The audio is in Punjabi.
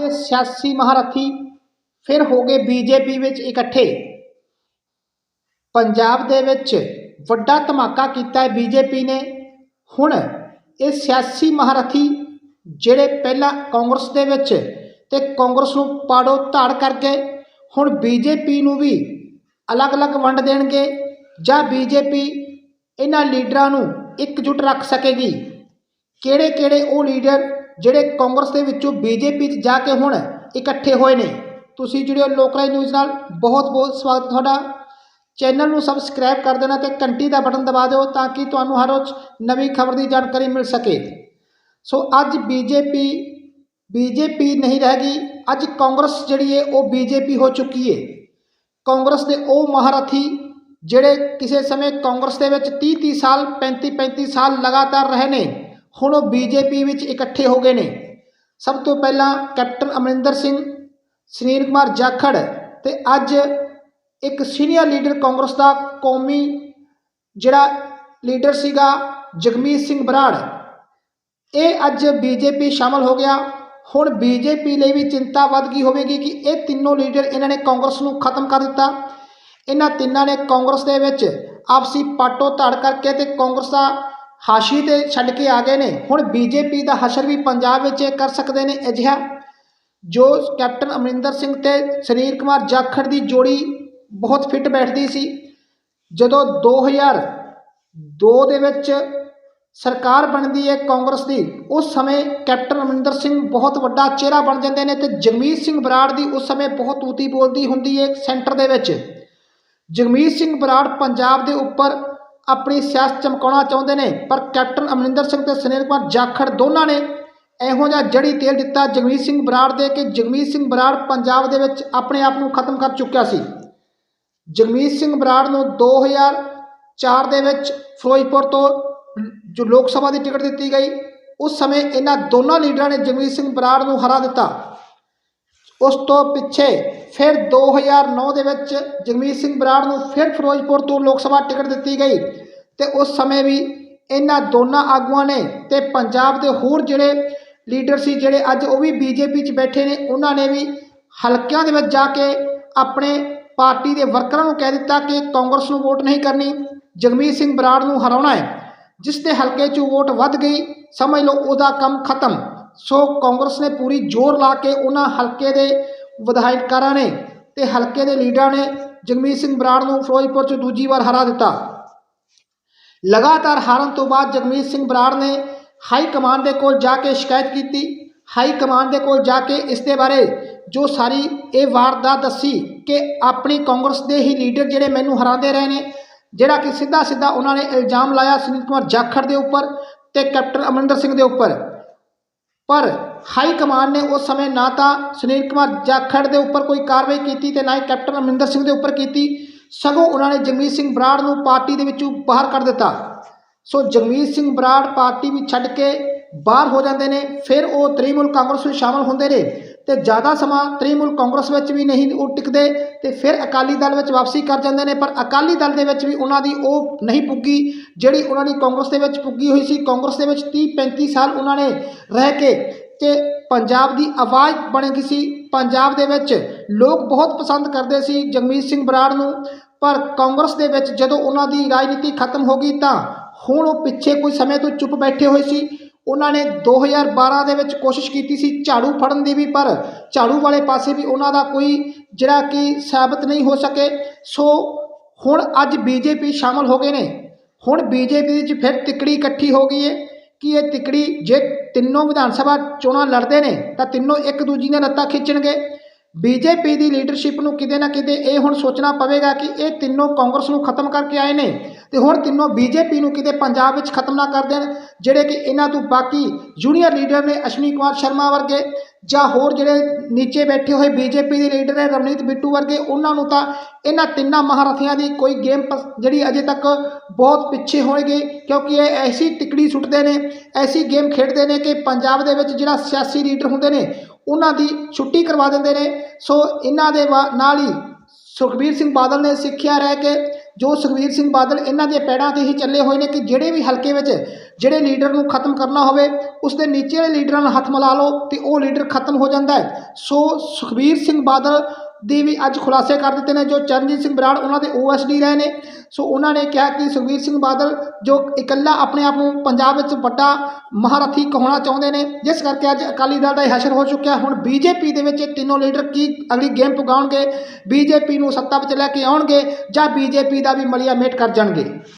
ਦੇ ਸਿਆਸੀ ਮਹਾਰਥੀ ਫਿਰ ਹੋ ਗਏ ਬੀਜੇਪੀ ਵਿੱਚ ਇਕੱਠੇ। ਪੰਜਾਬ ਦੇ ਵਿੱਚ ਵੱਡਾ ਧਮਾਕਾ ਕੀਤਾ ਹੈ ਬੀਜੇਪੀ ਨੇ। ਹੁਣ ਇਹ ਸਿਆਸੀ ਮਹਾਰਥੀ ਜਿਹੜੇ ਪਹਿਲਾਂ ਕਾਂਗਰਸ ਦੇ ਵਿੱਚ ਤੇ ਕਾਂਗਰਸ ਨੂੰ ਪਾੜੋ ਧਾੜ ਕਰਕੇ ਹੁਣ ਬੀਜੇਪੀ ਨੂੰ ਵੀ ਅਲੱਗ-ਅਲੱਗ ਵੰਡ ਦੇਣਗੇ ਜਾਂ ਬੀਜੇਪੀ ਇਹਨਾਂ ਲੀਡਰਾਂ ਨੂੰ ਇਕਜੁੱਟ ਰੱਖ ਸਕੇਗੀ। ਕਿਹੜੇ-ਕਿਹੜੇ ਉਹ ਲੀਡਰ ਜਿਹੜੇ ਕਾਂਗਰਸ ਦੇ ਵਿੱਚੋਂ ਬੀਜੇਪੀ 'ਚ ਜਾ ਕੇ ਹੁਣ ਇਕੱਠੇ ਹੋਏ ਨੇ। ਤੁਸੀਂ ਜੁੜਿਓ ਲੋਕਰਾਜ ਨਿਊਜ਼ ਨਾਲ ਬਹੁਤ-ਬਹੁਤ ਸਵਾਗਤ ਤੁਹਾਡਾ। ਚੈਨਲ ਨੂੰ ਸਬਸਕ੍ਰਾਈਬ ਕਰ ਦੇਣਾ ਤੇ ਘੰਟੀ ਦਾ ਬਟਨ ਦਬਾ ਦਿਓ ਤਾਂ ਕਿ ਤੁਹਾਨੂੰ ਹਰ ਰੋਜ਼ ਨਵੀਂ ਖਬਰ ਦੀ ਜਾਣਕਾਰੀ ਮਿਲ ਸਕੇ। ਸੋ ਅੱਜ ਬੀਜੇਪੀ ਬੀਜੇਪੀ ਨਹੀਂ ਰਹਿ ਗਈ, ਅੱਜ ਕਾਂਗਰਸ ਜਿਹੜੀ ਹੈ ਉਹ ਬੀਜੇਪੀ ਹੋ ਚੁੱਕੀ ਹੈ। ਕਾਂਗਰਸ ਦੇ ਉਹ ਮਹਾਰਥੀ ਜਿਹੜੇ ਕਿਸੇ ਸਮੇਂ ਕਾਂਗਰਸ ਦੇ ਵਿੱਚ 30 30 ਸਾਲ 35 35 ਸਾਲ ਲਗਾਤਾਰ ਰਹੇ ਨੇ ਹੁਣ ਉਹ ਬੀਜੇਪੀ ਵਿੱਚ ਇਕੱਠੇ ਹੋ ਗਏ ਨੇ। ਸਭ ਤੋਂ ਪਹਿਲਾਂ ਕੈਪਟਨ ਅਮਰਿੰਦਰ ਸਿੰਘ, ਸੁਨੀਲ ਕੁਮਾਰ ਜਾਖੜ ਤੇ ਅੱਜ ਇੱਕ ਸੀਨੀਅਰ ਲੀਡਰ ਕਾਂਗਰਸ ਦਾ ਕੌਮੀ ਜਿਹੜਾ ਲੀਡਰ ਸੀਗਾ ਜਗਮੀਤ ਸਿੰਘ ਬਰਾੜ। ਇਹ ਅੱਜ ਬੀਜੇਪੀ ਸ਼ਾਮਲ ਹੋ ਗਿਆ। ਹੁਣ ਬੀਜੇਪੀ ਲਈ ਵੀ ਚਿੰਤਾ ਵੱਧ ਗਈ ਹੋਵੇਗੀ ਕਿ ਇਹ ਤਿੰਨੋਂ ਲੀਡਰ ਇਹਨਾਂ ਨੇ ਕਾਂਗਰਸ ਨੂੰ ਖਤਮ ਕਰ ਦਿੱਤਾ। ਇਹਨਾਂ ਤਿੰਨਾਂ ਨੇ ਕਾਂਗਰਸ ਦੇ ਵਿੱਚ ਆਪਸੀ ਪਾਟੋ ਧੜ ਕਰਕੇ ਤੇ ਕਾਂਗਰਸ ਦਾ ਹਾਸ਼ੀ ਤੇ ਛੱਡ ਕੇ ਆ ਗਏ ਨੇ। ਹੁਣ ਬੀਜੇਪੀ ਦਾ ਹਸ਼ਰ ਵੀ ਪੰਜਾਬ ਵਿੱਚ ਇਹ ਕਰ ਸਕਦੇ ਨੇ ਅਜਿਹਾ ਜੋ ਕੈਪਟਨ ਅਮਰਿੰਦਰ ਸਿੰਘ ਤੇ ਸੁਨੀਲ ਕੁਮਾਰ ਜਾਖੜ ਦੀ ਜੋੜੀ ਬਹੁਤ ਫਿੱਟ ਬੈਠਦੀ ਸੀ। ਜਦੋਂ 2002 ਦੇ ਵਿੱਚ ਸਰਕਾਰ ਬਣਦੀ ਹੈ ਕਾਂਗਰਸ ਦੀ, ਉਸ ਸਮੇਂ ਕੈਪਟਨ ਅਮਰਿੰਦਰ ਸਿੰਘ ਬਹੁਤ ਵੱਡਾ ਚਿਹਰਾ ਬਣ ਜਾਂਦੇ ਨੇ ਤੇ ਜਗਮੀਤ ਸਿੰਘ ਬਰਾੜ ਦੀ ਉਸ ਸਮੇਂ ਬਹੁਤ ਤੂਤੀ ਬੋਲਦੀ ਹੁੰਦੀ ਹੈ ਸੈਂਟਰ ਦੇ ਵਿੱਚ। ਜਗਮੀਤ ਸਿੰਘ ਬਰਾੜ ਪੰਜਾਬ ਦੇ ਉੱਪਰ ਆਪਣੀ ਸਿਆਸਤ ਚਮਕਾਉਣਾ ਚਾਹੁੰਦੇ ਨੇ, ਪਰ ਕੈਪਟਨ ਅਮਰਿੰਦਰ ਸਿੰਘ ਤੇ ਸੁਨੀਲ ਕੁਮਾਰ ਜਾਖੜ ਦੋਨਾਂ ਨੇ ਇਹੋ ਜਿਹਾ ਜੜੀ ਤੇਲ ਦਿੱਤਾ ਜਗਮੀਤ ਸਿੰਘ ਬਰਾੜ ਦੇ ਕਿ ਜਗਮੀਤ ਸਿੰਘ ਬਰਾੜ ਪੰਜਾਬ ਦੇ ਵਿੱਚ ਆਪਣੇ ਆਪ ਨੂੰ ਖਤਮ ਕਰ ਚੁੱਕਿਆ ਸੀ। ਜਗਮੀਤ ਸਿੰਘ ਬਰਾੜ ਨੂੰ 2004 ਦੇ ਵਿੱਚ ਫਿਰੋਜ਼ਪੁਰ ਤੋਂ ਜੋ ਲੋਕ ਸਭਾ ਦੀ ਟਿਕਟ ਦਿੱਤੀ ਗਈ, ਉਸ ਸਮੇਂ ਇਹਨਾਂ ਦੋਨਾਂ ਲੀਡਰਾਂ ਨੇ ਜਗਮੀਤ ਸਿੰਘ ਬਰਾੜ ਨੂੰ ਹਰਾ ਦਿੱਤਾ। ਉਸ ਤੋਂ ਪਿੱਛੇ ਫਿਰ 2009 ਦੇ ਵਿੱਚ ਜਗਮੀਤ ਸਿੰਘ ਬਰਾੜ ਨੂੰ ਫਿਰ ਫਿਰੋਜ਼ਪੁਰ ਤੋਂ ਲੋਕ ਸਭਾ ਟਿਕਟ ਦਿੱਤੀ ਗਈ। ਤੇ ਉਸ ਸਮੇਂ ਵੀ ਇਹਨਾਂ ਦੋਨਾਂ ਆਗੂਆਂ ਨੇ ਤੇ ਪੰਜਾਬ ਦੇ ਹੋਰ ਜਿਹੜੇ ਲੀਡਰ ਸੀ ਜਿਹੜੇ ਅੱਜ ਉਹ ਵੀ ਬੀਜੇਪੀ 'ਚ ਬੈਠੇ ਨੇ, ਉਹਨਾਂ ਨੇ ਵੀ ਹਲਕਿਆਂ ਦੇ ਵਿੱਚ ਜਾ ਕੇ ਆਪਣੇ ਪਾਰਟੀ ਦੇ ਵਰਕਰਾਂ ਨੂੰ ਕਹਿ ਦਿੱਤਾ ਕਿ ਕਾਂਗਰਸ ਨੂੰ ਵੋਟ ਨਹੀਂ ਕਰਨੀ, ਜਗਮੀਤ ਸਿੰਘ ਬਰਾੜ ਨੂੰ ਹਰਾਉਣਾ ਹੈ। ਜਿਸ ਦੇ ਹਲਕੇ 'ਚ ਵੋਟ ਵੱਧ ਗਈ, ਸਮਝ ਲਓ ਉਹਦਾ ਕੰਮ ਖਤਮ। ਸੋ ਕਾਂਗਰਸ ਨੇ ਪੂਰੀ ਜ਼ੋਰ ਲਾ ਕੇ ਉਹਨਾਂ ਹਲਕੇ ਦੇ ਵਿਧਾਇਕਾਂ ਨੇ ਤੇ ਹਲਕੇ ਦੇ ਲੀਡਰਾਂ ਨੇ ਜਗਮੀਤ ਸਿੰਘ ਬਰਾੜ ਨੂੰ ਫਿਰੋਜ਼ਪੁਰ 'ਚ ਦੂਜੀ ਵਾਰ ਹਰਾ ਦਿੱਤਾ। ਲਗਾਤਾਰ ਹਾਰਨ ਤੋਂ ਬਾਅਦ ਜਗਮੀਤ ਸਿੰਘ ਬਰਾੜ ਨੇ ਹਾਈ ਕਮਾਂਡ ਦੇ ਕੋਲ ਜਾ ਕੇ ਸ਼ਿਕਾਇਤ ਕੀਤੀ। ਹਾਈ ਕਮਾਂਡ ਦੇ ਕੋਲ ਜਾ ਕੇ ਇਸ ਦੇ ਬਾਰੇ ਜੋ ਸਾਰੀ ਇਹ ਵਾਰਦਾਤ ਦੱਸੀ ਕਿ ਆਪਣੀ ਕਾਂਗਰਸ ਦੇ ਹੀ ਲੀਡਰ ਜਿਹੜੇ ਮੈਨੂੰ ਹਰਾਉਂਦੇ ਰਹੇ ਨੇ, ਜਿਹੜਾ ਕਿ ਸਿੱਧਾ ਸਿੱਧਾ ਉਹਨਾਂ ਨੇ ਇਲਜ਼ਾਮ ਲਾਇਆ ਸੁਨੀਲ ਕੁਮਾਰ ਜਾਖੜ ਦੇ ਉੱਪਰ ਤੇ ਕੈਪਟਨ ਅਮਰਿੰਦਰ ਸਿੰਘ ਦੇ ਉੱਪਰ। ਪਰ ਹਾਈ ਕਮਾਂਡ ਨੇ ਉਸ ਸਮੇਂ ਨਾ ਤਾਂ ਸੁਨੀਲ ਕੁਮਾਰ ਜਾਖੜ ਦੇ ਉੱਪਰ ਕੋਈ ਕਾਰਵਾਈ ਕੀਤੀ ਤੇ ਨਾ ਹੀ ਕੈਪਟਨ ਅਮਰਿੰਦਰ ਸਿੰਘ ਦੇ ਉੱਪਰ ਕੀਤੀ। ਸਗੋਂ ਉਹਨਾਂ ਨੇ ਜਗਮੀਤ ਸਿੰਘ ਬਰਾੜ ਨੂੰ ਪਾਰਟੀ ਦੇ ਵਿੱਚੋਂ ਬਾਹਰ ਕੱਢ ਦਿੱਤਾ। ਸੋ ਜਗਮੀਤ ਸਿੰਘ ਬਰਾੜ ਪਾਰਟੀ ਵੀ ਛੱਡ ਕੇ ਬਾਹਰ ਹੋ ਜਾਂਦੇ ਨੇ, ਫਿਰ ਉਹ ਤ੍ਰਿਮੂਲ ਕਾਂਗਰਸ ਵਿੱਚ ਸ਼ਾਮਲ ਹੁੰਦੇ ਨੇ ਤੇ ਜ਼ਿਆਦਾ ਸਮਾਂ ਤ੍ਰਿਮੂਲ ਕਾਂਗਰਸ ਵਿੱਚ ਵੀ ਨਹੀਂ ਉਹ ਟਿਕਦੇ ਤੇ ਫਿਰ ਅਕਾਲੀ ਦਲ ਵਿੱਚ ਵਾਪਸੀ ਕਰ ਜਾਂਦੇ ਨੇ, ਪਰ ਅਕਾਲੀ ਦਲ ਦੇ ਵਿੱਚ ਵੀ ਉਹਨਾਂ ਦੀ ਉਹ ਨਹੀਂ ਪੁੱਗੀ, ਜਿਹੜੀ ਉਹਨਾਂ ਦੀ ਕਾਂਗਰਸ ਦੇ ਵਿੱਚ ਪੁੱਗੀ ਹੋਈ ਸੀ। ਕਾਂਗਰਸ ਦੇ ਵਿੱਚ 30 35 ਸਾਲ ਉਹਨਾਂ ਨੇ ਰਹਿ ਕੇ ਤੇ ਪੰਜਾਬ ਦੀ ਆਵਾਜ਼ ਬਣ ਗਈ ਸੀ। ਪੰਜਾਬ ਦੇ ਵਿੱਚ ਲੋਕ ਬਹੁਤ ਪਸੰਦ ਕਰਦੇ ਸੀ ਜਗਮੀਤ ਸਿੰਘ ਬਰਾੜ ਨੂੰ, ਪਰ ਕਾਂਗਰਸ ਦੇ ਵਿੱਚ ਜਦੋਂ ਉਹਨਾਂ ਦੀ ਰਾਜਨੀਤੀ ਖਤਮ ਹੋ ਗਈ ਤਾਂ ਹੁਣ ਉਹ ਪਿੱਛੇ ਕੋਈ ਸਮੇਂ ਤੋਂ ਚੁੱਪ ਬੈਠੇ ਹੋਏ ਸੀ। ਉਹਨਾਂ ਨੇ 2012 ਦੇ ਵਿੱਚ ਕੋਸ਼ਿਸ਼ ਕੀਤੀ ਸੀ ਝਾੜੂ ਫੜਨ ਦੀ ਵੀ, ਪਰ ਝਾੜੂ ਵਾਲੇ ਪਾਸੇ ਵੀ ਉਹਨਾਂ ਦਾ ਕੋਈ ਜਿਹੜਾ ਕਿ ਸਾਬਤ ਨਹੀਂ ਹੋ ਸਕੇ। ਸੋ ਹੁਣ ਅੱਜ ਬੀਜੇਪੀ ਸ਼ਾਮਲ ਹੋ ਗਏ ਨੇ। ਹੁਣ ਬੀਜੇਪੀ ਵਿੱਚ ਫਿਰ ਤਿਕੜੀ ਇਕੱਠੀ ਹੋ ਗਈ ਹੈ ਕਿ ਇਹ ਤਿਕੜੀ ਜੇ ਤਿੰਨੋਂ ਵਿਧਾਨ ਸਭਾ ਚੋਣਾਂ ਲੜਦੇ ਨੇ ਤਾਂ ਤਿੰਨੋਂ ਇੱਕ ਦੂਜੀ ਨਾਲ ਲੱਤਾਂ ਖਿੱਚਣਗੇ? ਬੀਜੇਪੀ ਦੀ ਲੀਡਰਸ਼ਿਪ ਨੂੰ ਕਿਤੇ ਨਾ ਕਿਤੇ ਇਹ ਹੁਣ ਸੋਚਣਾ ਪਵੇਗਾ ਕਿ ਇਹ ਤਿੰਨੋਂ ਕਾਂਗਰਸ ਨੂੰ ਖਤਮ ਕਰਕੇ ਆਏ ਨੇ। ਤੇ ਹੁਣ ਤਿੰਨੋਂ ਬੀਜੇਪੀ ਨੂੰ ਕਿਤੇ ਪੰਜਾਬ ਵਿੱਚ ਖਤਮ ਨਾ ਕਰ ਦੇਣ, ਜਿਹੜੇ ਕਿ ਇਹਨਾਂ ਤੋਂ ਬਾਕੀ ਜੂਨੀਅਰ ਲੀਡਰ ਨੇ ਅਸ਼ਵਨੀ ਕੁਮਾਰ ਸ਼ਰਮਾ ਵਰਗੇ ਜਾਂ ਹੋਰ ਜਿਹੜੇ ਨੀਚੇ ਬੈਠੇ ਹੋਏ ਬੀਜੇਪੀ ਦੇ ਲੀਡਰ ਨੇ ਰਵਨੀਤ ਬਿੱਟੂ ਵਰਗੇ, ਉਹਨਾਂ ਨੂੰ ਤਾਂ ਇਹਨਾਂ ਤਿੰਨਾਂ ਮਹਾਰਥੀਆਂ ਦੀ ਕੋਈ ਗੇਮ ਜਿਹੜੀ ਅਜੇ ਤੱਕ ਬਹੁਤ ਪਿੱਛੇ ਹੋਏਗੀ ਕਿਉਂਕਿ ਇਹ ਐਸੀ ਟਿਕੜੀ ਸੁੱਟਦੇ ਨੇ, ਐਸੀ ਗੇਮ ਖੇਡਦੇ ਨੇ ਕਿ ਪੰਜਾਬ ਦੇ ਵਿੱਚ ਜਿਹੜਾ ਸਿਆਸੀ ਲੀਡਰ ਹੁੰਦੇ ਨੇ, ਉਹਨਾਂ ਦੀ ਛੁੱਟੀ ਕਰਵਾ ਦਿੰਦੇ ਨੇ। ਸੋ ਇਹਨਾਂ ਦੇ ਨਾਲ ਹੀ ਸੁਖਬੀਰ ਸਿੰਘ ਬਾਦਲ ਨੇ ਸਿੱਖਿਆ ਰਹਿ ਕੇ ਜੋ ਸੁਖਬੀਰ ਸਿੰਘ ਬਾਦਲ ਇਹਨਾਂ ਦੇ ਪੈੜਾਂ ਤੇ ਹੀ ਚੱਲੇ ਹੋਏ ਨੇ ਕਿ ਜਿਹੜੇ ਵੀ ਹਲਕੇ ਵਿੱਚ ਜਿਹੜੇ ਲੀਡਰ ਨੂੰ ਖਤਮ ਕਰਨਾ ਹੋਵੇ, ਉਸ ਦੇ ਨੀਚੇ ਵਾਲੇ ਲੀਡਰਾਂ ਨਾਲ ਹੱਥ ਮਿਲਾ ਲਓ ਤੇ ਉਹ ਲੀਡਰ ਖਤਮ ਹੋ ਜਾਂਦਾ ਹੈ। ਸੋ ਸੁਖਬੀਰ ਸਿੰਘ ਬਾਦਲ ਦੇ ਵੀ ਅੱਜ ਖੁਲਾਸੇ ਕਰ ਦਿੱਤੇ ਨੇ, ਜੋ ਚਰਨਜੀਤ ਸਿੰਘ ਬਰਾੜ, ਉਹਨਾਂ ਦੇ ਓਐਸਡੀ ਰਹੇ ਨੇ। ਸੋ ਉਹਨਾਂ ਨੇ ਕਿਹਾ ਕਿ ਸੁਖਬੀਰ ਸਿੰਘ ਬਾਦਲ, ਜੋ ਇਕੱਲਾ ਆਪਣੇ ਆਪ ਨੂੰ ਪੰਜਾਬ ਵਿੱਚ ਵੱਡਾ ਮਹਾਰਥੀ ਕਹਾਉਣਾ ਚਾਹੁੰਦੇ ਨੇ, ਜਿਸ ਕਰਕੇ ਅੱਜ ਅਕਾਲੀ ਦਲ ਦਾ ਇਹ ਹਸ਼ਰ ਹੋ ਚੁੱਕਿਆ। ਹੁਣ ਬੀਜੇਪੀ ਦੇ ਵਿੱਚ ਤਿੰਨੋਂ ਲੀਡਰ ਕੀ ਅਗਲੀ ਗੇਮ ਪਗਾਉਣਗੇ? ਬੀਜੇਪੀ ਨੂੰ ਸੱਤਾ ਵਿੱਚ ਲੈ ਕੇ ਆਉਣਗੇ ਜਾਂ ਬੀਜੇਪੀ ਦਾ ਵੀ ਮਲੀਆ ਮੇਟ ਕਰ ਜਾਣਗੇ?